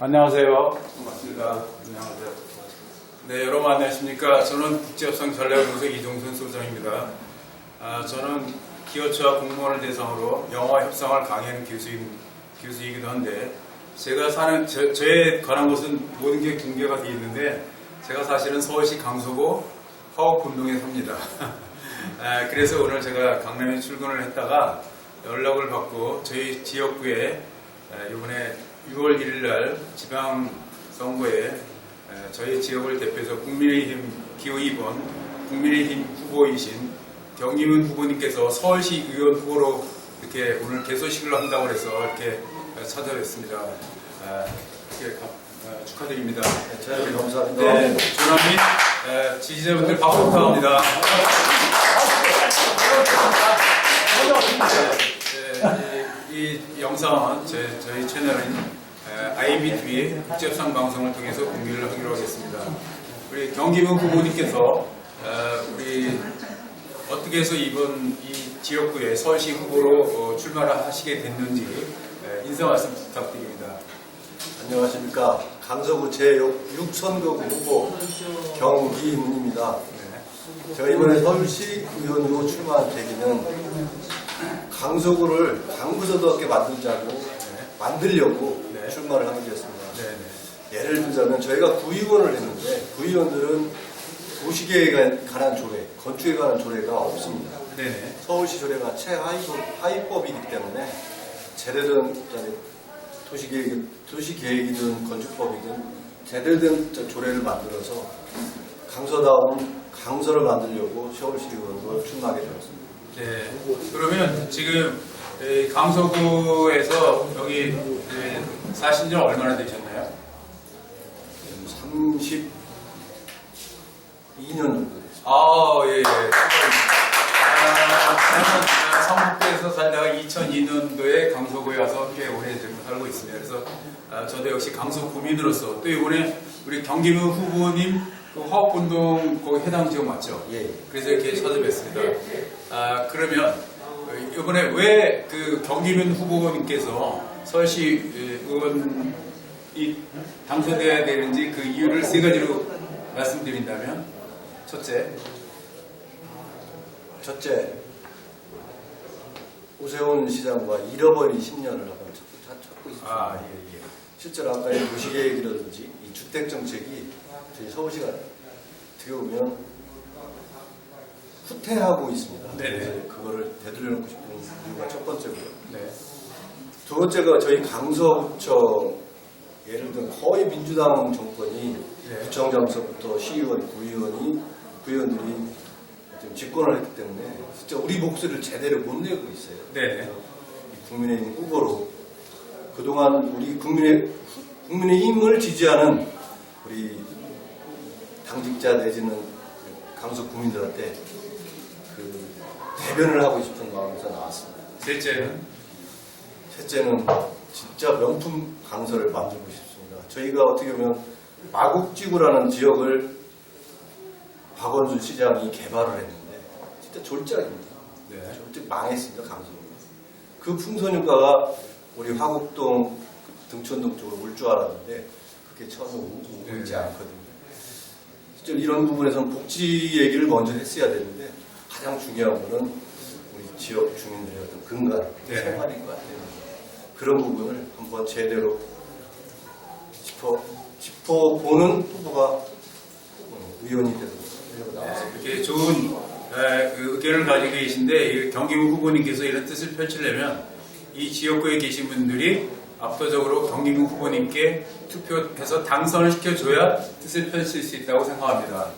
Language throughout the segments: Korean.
안녕하세요. 반갑습니다. 안녕하세요. 네, 여러분 안녕하십니까. 저는 국제협상 전략연구소 이동선 소장입니다. 아, 저는 기업체와 공무원을 대상으로 영어 협상을 강의하는 교수인, 교수이기도 한데, 제가 사는, 저, 저에 관한 것은 모든 게 공개가 되어 있는데, 제가 사실은 서울시 강서구 화곡분동에 삽니다. 아, 그래서 오늘 제가 강남에 출근을 했다가 연락을 받고 저희 지역구에 아, 이번에 6월 1일 날 지방선거에 아, 저희 지역을 대표해서 국민의힘 기호 2번 국민의힘 후보이신 경기문 후보님께서 서울시 의원 후보로 이렇게 오늘 개소식을 한다고 해서 이렇게 찾아뵙습니다. 아, 이렇게 아, 축하드립니다. 저희 감사합니다. 네, 조남 및 에, 지지자분들 박수 부탁합니다. 네, 이, 이 영상은 제, 저희 채널인 IBTV 국제협상 방송을 통해서 공개를 하기로 하겠습니다. 우리 경기문 후보님께서 어, 우리 어떻게 해서 이번 이 지역구에 서울시 후보로 어, 출마를 하시게 됐는지 에, 인사 말씀 부탁드립니다. 안녕하십니까. 강서구 제6선거구 후보 경기문입니다. 네. 제가 이번에 서울시 의원으로 출마한 계기는 강서구를 강구서답게 만들자고 만들려고 네. 출마를 하게 되었습니다. 네, 네. 예를 들자면 저희가 구의원을 했는데 구의원들은 도시계획에 관한 조례, 건축에 관한 조례가 없습니다. 네네. 서울시 조례가 최하위법, 하위법이기 때문에 제대로 된 도시계획, 도시계획이든 건축법이든 제대로 된저 조례를 만들어서 강서다운 강서를 만들려고 서울시 의원으로 출마하게 되었습니다. 네. 그러면 지금 이 강서구에서 여기 네, 사신 지 얼마나 되셨나요? 지금 32년 정도 됐습니다. 아, 예, 예. 아, 성북구에서 살다가 2002년도에 강서구에 와서 꽤 오래 지금 살고 있습니다. 그래서 아, 저도 역시 강서 구민으로서 또 이번에 우리 경기문 후보님 그 화업운동 거기 해당 지역 맞죠? 예. 그래서 이렇게 찾아뵙습니다. 아, 그러면 이번에 왜 그 경기면 후보님께서 서울시 의원이 당선돼야 되는지 그 이유를 세 가지로 말씀드린다면 첫째, 첫째, 오세훈 시장과 잃어버린 10년을 한번 찾고, 있습니다. 아, 예, 예. 실제로 아까 이 도시계획이라든지 이 주택정책이 저희 서울시가 어떻게 보면 후퇴하고 있습니다. 네네. 그래서 그거를 되돌려놓고 싶은 이유가 첫 번째고요. 네, 두 번째가 저희 강서구청 예를 들면 거의 민주당 정권이 네. 구청 장서부터 시의원, 구의원이 구의원들이 지금 집권을 했기 때문에 진짜 우리 목소리를 제대로 못 내고 있어요. 네. 이 국민의힘 후보로 그동안 우리 국민의 국민의힘을 지지하는 우리 당직자 내지는 강서 국민들한테 그 대변을 하고 싶은 마음에서 나왔습니다. 셋째는 셋째는 진짜 명품 강서를 만들고 싶습니다. 저희가 어떻게 보면 마곡지구라는 지역을 박원순 시장이 개발을 했는데 진짜 졸작입니다. 네. 졸작 망했습니다. 강서는. 그 풍선 효과가 우리 화곡동 등촌동 쪽으로 올 줄 알았는데 그게 오- 오지 네. 않거든요. 이런 부분에서는 복지 얘기를 먼저 했어야 되는데 가장 중요한 거는 우리 지역 주민들의 어떤 근간 네. 생활인 것 같아요. 그런 부분을 한번 제대로 짚어 짚어보는 후보가 어, 의원이 되도록 하려고 나왔습니다. 이렇게 좋은 에, 그 의견을 가지고 계신데 이 경기부 후보님께서 이런 뜻을 펼치려면 이 지역구에 계신 분들이 압도적으로 경기부 후보님께 투표해서 당선을 시켜줘야 뜻을 펼칠 수 있다고 생각합니다.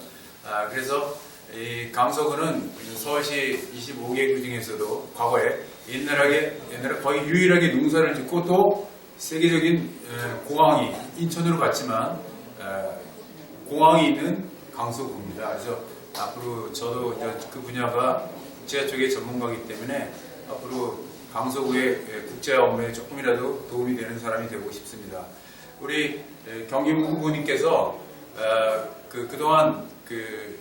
아, 그래서 이 강서구는 서울시 25개 구 중에서도 과거에 옛날하게 옛날에 거의 유일하게 농사를 짓고 또 세계적인 에, 공항이 인천으로 갔지만 에, 공항이 있는 강서구입니다. 그래서 앞으로 저도 그 분야가 국제 쪽의 전문가이기 때문에 앞으로 강서구의 국제 업무에 조금이라도 도움이 되는 사람이 되고 싶습니다. 우리 경기문 후보님께서 어, 그 그동안 그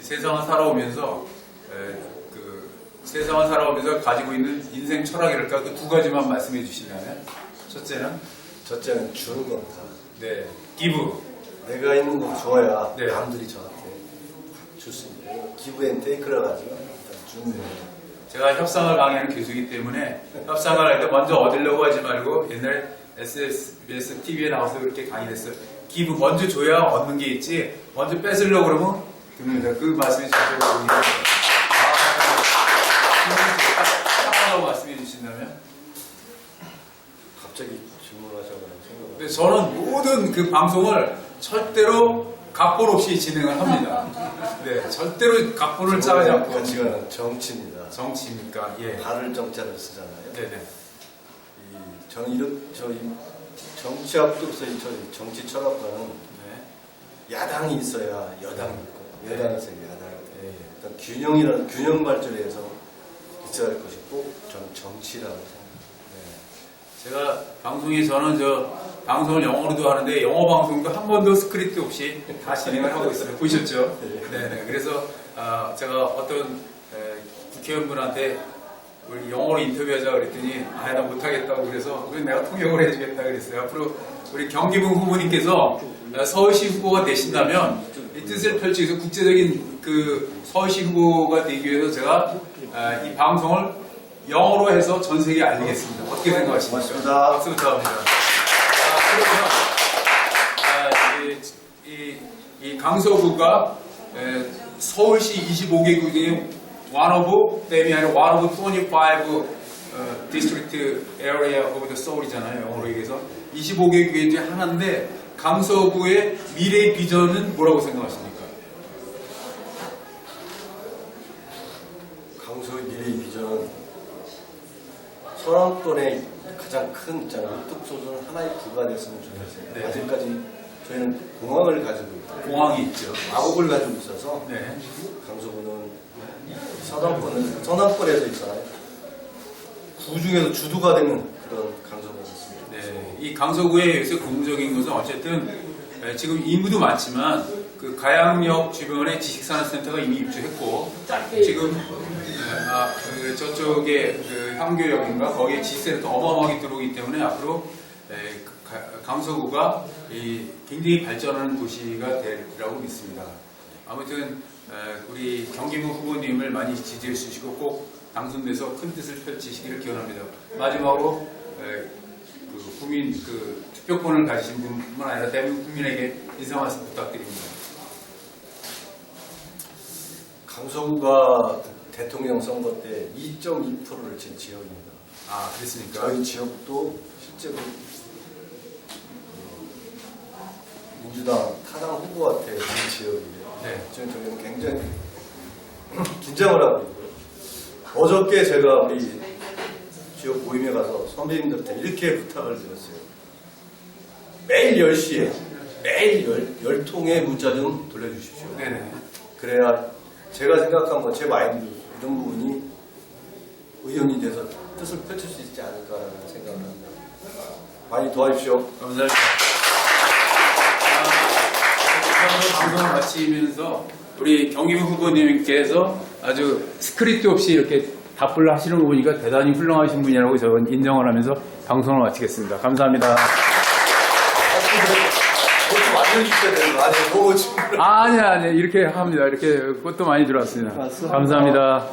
세상을 살아오면서 에, 그 세상을 살아오면서 가지고 있는 인생 철학이랄까 그 두 가지만 말씀해 주신다면 첫째는 첫째는 주는 겁니다. 네. 기부. 내가 있는 거 줘야 네. 남들이 저한테 줄 수 있는 기브앤테이크라 가지고 일단 주는 거예요. 제가 협상을 강의하는 교수이기 때문에 협상을 할 때 먼저 얻으려고 하지 말고 옛날 SBS TV에 나와서 그렇게 강의했어요. 기부 먼저 줘야 얻는 게 있지 먼저 뺏으려고 그러면 듭니다. 그 말씀이 자세히 보이는 하라고 말씀해 주신다면 갑자기 질문하셔가지고 근데 저는 모든 그 방송을 절대로 각본 없이 진행을 합니다. 네, 절대로 각본을 짜지 않고 가치관은 정치입니다. 정치니까 예. 발을 정자를 쓰잖아요. 네네. 이 저는 이런 저희 정치학으로서 이 저희 정치 철학과는 네. 야당이 있어야 여당이 있고 네. 여당이 있어야 야당이 있고 네. 일단 균형이라는 균형 발전에서 있어야 할 것이고 저는 정치라고 생각합니다. 제가 방송이 저는 저 방송을 영어로도 하는데 영어 방송도 한 번도 스크립트 없이 다 진행을 하고 있어요. 보셨죠? 네 네. 그래서 아, 제가 어떤 에, 국회의원분한테 우리 영어로 인터뷰하자 그랬더니 아, 나 못하겠다고 그래서 그럼 내가 통역을 해주겠다 그랬어요. 앞으로 우리 경기분 후보님께서 아, 서울시 후보가 되신다면 이 뜻을 펼치기 위해서 국제적인 그 서울시 후보가 되기 위해서 제가 아, 이 방송을 영어로 해서 전 세계에 알리겠습니다. 어떻게 생각하십니까? 고맙습니다. 박수 부탁합니다. 아, 이, 강서구가 에, 서울시 25개구 중에 one of 댐이 아니라 one of 25 어, district area of the Seoul이잖아요. 영어로 얘기해서 25개구 중에 하나인데 강서구의 미래 비전은 뭐라고 생각하십니까? 강서의 미래의 비전은 서남권의 가장 큰 있잖아요. 뚝소는 하나의 구가 됐으면 좋겠어요. 네. 아직까지 저희는 공항을 가지고 있고 공항이 있죠. 마법을 가지고 있어서 네. 강서구는 서남권은 서남권에서 있잖아요. 구 중에서 주도가 되는 그런 강서구가 됐습니다. 네, 이 강서구의 요새 고무적인 것은 어쨌든 에, 지금 인구도 많지만 그 가양역 주변에 지식산업센터가 이미 입주했고 지금 에, 아, 그 저쪽에 그 향교역인가 거기에 지식센터 어마어마하게 들어오기 때문에 앞으로 강서구가 이 굉장히 발전하는 도시가 되리라고 믿습니다. 아무튼 에, 우리 경기부 후보님을 많이 지지해 주시고 꼭 당선돼서 큰 뜻을 펼치시기를 기원합니다. 마지막으로 에, 그 국민 그 투표권을 가지신 분뿐만 아니라 대한민국 국민에게 인사 말씀 부탁드립니다. 강서구가 대통령 선거 때 2.2%를 진 지역입니다. 아 그렇습니까? 저희 지역도 실제로 민주당 타당 후보한테 진 지역이에요. 네. 지금 저희는 굉장히 긴장을 하고 있고요. 어저께 제가 우리 지역 모임에 가서 선배님들한테 이렇게 부탁을 드렸어요. 매일 10시에 매일 열, 10통의 문자 좀 돌려주십시오. 네네. 그래야 제가 생각한 건제 마인드 이런 부분이 의원이 돼서 뜻을 펼칠 수 있지 않을까라는 생각을 합니다. 많이 도와주십시오. 감사합니다. 아, 방송을 마치면서 우리 경기부 후보님께서 아주 스크립트 없이 이렇게 답변을 하시는 거 보니까 대단히 훌륭하신 분이라고 저는 인정을 하면서 방송을 마치겠습니다. 감사합니다. 뭐좀 알려주셔야 되는 거 아니에요? 아니, 아니, 이렇게 합니다. 이렇게 그것도 많이 들어왔습니다. 감사합니다.